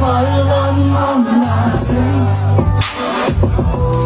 toparlanmam lazım.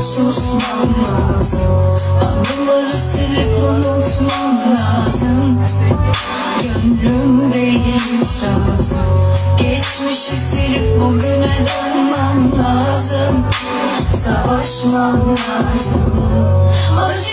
Susmam lazım. Anıları silip unutmam lazım. Gönlüm değil lazım. Geçmişi silip bugüne dönmem lazım. Savaşmam lazım. Şimdi